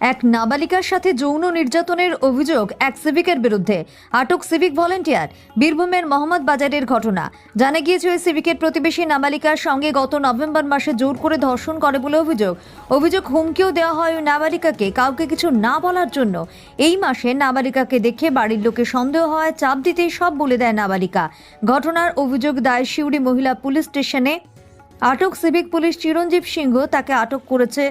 এক নাবালিকার সাথে যৌন নির্যাতনের অভিযোগ এক সিভিকের বিরুদ্ধে। আটক সিভিক ভলেন্টিয়ার বীরভূমের মোহাম্মদ বাজারের ঘটনা। জানা গিয়েছে সিভিকের প্রতিবেশী নাবালিকার সঙ্গে গত নভেম্বর মাসে জোর করে ধর্ষণ করে বলে অভিযোগ। অভিযোগ হুমকিও দেওয়া হয় ওই নাবালিকাকে কাউকে কিছু না বলার জন্য। এই মাসে নাবালিকাকে দেখে বাড়ির লোকে সন্দেহ হয়, চাপ দিতেই সব বলে দেয় নাবালিকা। ঘটনার অভিযোগ দায় শিউড়ি মহিলা পুলিশ স্টেশনে আটক সিভিক পুলিশ চিরঞ্জীব সিংহ তাকে আটক করেছে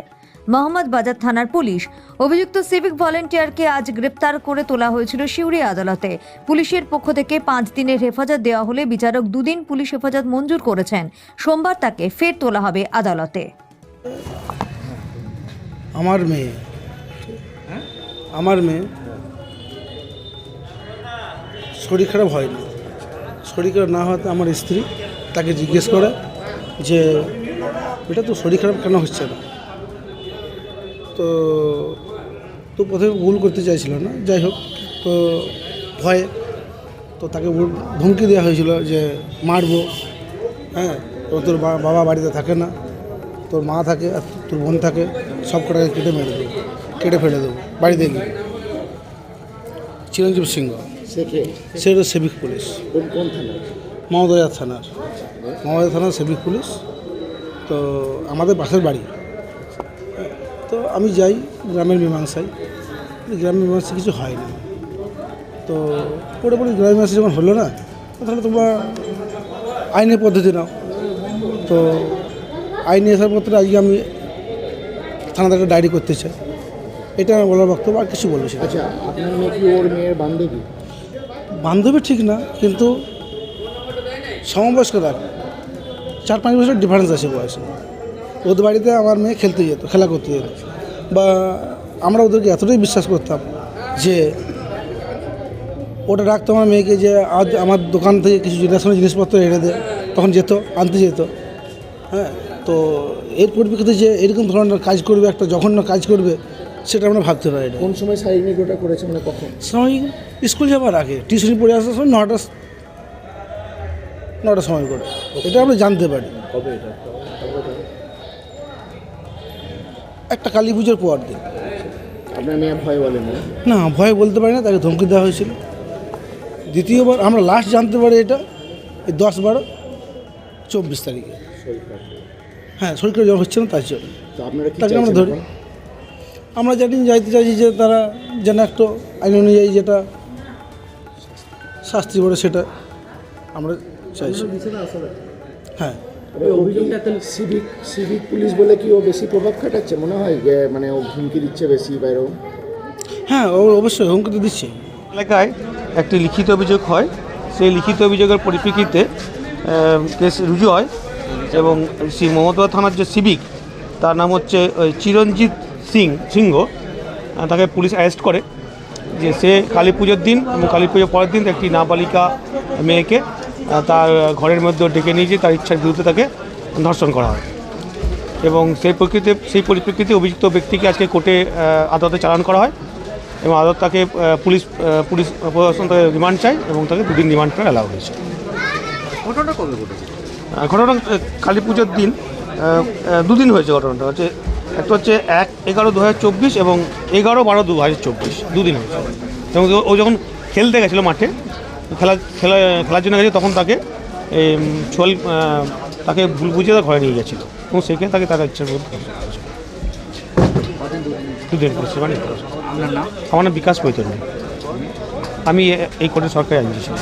মোহাম্মদ বাজার থানার পুলিশ। অভিযুক্ত সিভিক ভলেন্টিয়ারকে আজ গ্রেপ্তার করে তোলা হয়েছিল সিউড়ি আদালতে। পুলিশের পক্ষ থেকে পাঁচ দিনের হেফাজত দেওয়া হলে বিচারক দুদিন পুলিশ হেফাজত মঞ্জুর করেছেন। সোমবার তাকে ফের তোলা হবে আদালতে। আমার মেয়ে। আমার মেয়ে। শরীর খারাপ হয়নি শরীর খারাপ না হওয়াতে আমার স্ত্রী তাকে জিজ্ঞেস করে যে এটা তো শরীর খারাপ কেন হচ্ছে না? তো তো প্রথমে ভুল করতে চাইছিল না যাই হোক তো ভয়ে তো তাকে ধমকি দেওয়া হয়েছিল যে মারবো হ্যাঁ তো তোর বাবা বাড়িতে থাকে না তোর মা থাকে আর তোর বোন থাকে সব কটাকে কেটে মেরে দেবো কেটে ফেলে দেবো বাড়িতে গিয়ে চিরঞ্জীব সিংহ। সে হলো সিভিক পুলিশ। কোন কোন থানা মহোদয়া থানার। মহোদয়া থানার সিভিক পুলিশ। তো আমাদের পাশের বাড়ি। তো আমি যাই গ্রামের মীমাংসায়। গ্রামের মীমাংসা কিছু হয় না। তো পরে পরে গ্রামের মীমাংসা যখন হলো না তাহলে তোমরা আইনের পদ্ধতি নাও। তো আইনি আসার পত্রে আজকে আমি থানাতে একটা ডায়েরি করতে চাই। এটা আমার বলার বক্তব্য আর কিছু বলব সেটা। আচ্ছা আপনার মেয়ে কি ওর মেয়ের বান্ধবী? বান্ধবী ঠিক না কিন্তু সমবয়স্ক রাখ চার পাঁচ বছর ডিফারেন্স আছে বয়সে। ওদের বাড়িতে আমার মেয়ে খেলতে যেত খেলা করতে যেত। বা আমরা ওদেরকে এতটাই বিশ্বাস করতাম যে ওটা রাখতো আমার মেয়েকে যে আজ আমার দোকান থেকে কিছু জিনিসের জিনিসপত্র এনে দেয় তখন যেত আনতে যেত। হ্যাঁ তো এর পরিপ্রেক্ষিতে যে এরকম ধরনের কাজ করবে একটা জঘন্য কাজ করবে সেটা আমরা ভাবতে পারি না। কোন সময় শারীরিক ওটা করেছে মানে কখন? সময় স্কুল যাবার আগে টিউশনি পড়ে আসার সময় নটা নটার সময় করে। এটা আমরা জানতে পারি। একটা কালী পুজোর পর দিন। আপনার মেয়ে ভয় না? না ভয় বলতে পারি না তাকে ধমকি দেওয়া হয়েছিল। দ্বিতীয়বার আমরা লাস্ট জানতে পারি এটা এই দশ বারো চব্বিশ তারিখে। হ্যাঁ শরীর জ্বর হচ্ছে না তার জন্য। তাকে আমরা ধরি। আমরা জানি যাইতে চাইছি যে তারা যেন একটু আইন অনুযায়ী যেটা শাস্তি পড়ে সেটা আমরা চাইছি। হ্যাঁ। অভিযোগটা তাহলে সিভিক সিভিক পুলিশ বলে কি ও বেশি প্রভাব খাটাচ্ছে? মনে হয় মানে ও হুমকি দিচ্ছে বেশি বা এরকম? হ্যাঁ ও অবশ্যই হুমকি তো দিচ্ছে। এলাকায় একটি লিখিত অভিযোগ হয়। সেই লিখিত অভিযোগের পরিপ্রেক্ষিতে কেস রুজু হয় এবং সেই মমতা থানার যে সিভিক তার নাম হচ্ছে ওই চিরঞ্জিত সিং সিংহ তাকে পুলিশ অ্যারেস্ট করে। যে সে কালী পুজোর দিন এবং কালী পুজোর পরের দিন একটি নাবালিকা মেয়েকে তার ঘরের মধ্যে ডেকে নিয়ে যেয়ে তার ইচ্ছার বিরুদ্ধে তাকে ধর্ষণ করা হয়। এবং সেই প্রকৃতিতে সেই পরিপ্রেক্ষিতে অভিযুক্ত ব্যক্তিকে আজকে কোর্টে আদালতে চালান করা হয় এবং আদালত তাকে পুলিশ পুলিশ প্রশাসন তাকে রিমান্ড চায় এবং তাকে দুদিন রিমান্ড করে অ্যালাউ হয়েছে। ঘটনাটা কবে ঘটনা কালী পুজোর দিন দুদিন হয়েছে ঘটনাটা। হচ্ছে একটা হচ্ছে এক এগারো দু হাজার চব্বিশ এবং এগারো বারো দু হাজার চব্বিশ দুদিন হয়েছে। এবং ও যখন খেলতে গেছিল মাঠে খেলা খেলা খেলার জন্য গেছে তখন তাকে এই, ছোয়াল তাকে ভুল বুঝিয়ে তার ঘরে নিয়ে গেছিল। এবং সেখানে তাকে তার ইচ্ছা করতে দুদিন করেছে মানে আমার নাম বিকাশ বৈতরণী আমি এই কোর্টে সরকারি আইনজীবী ছিলাম।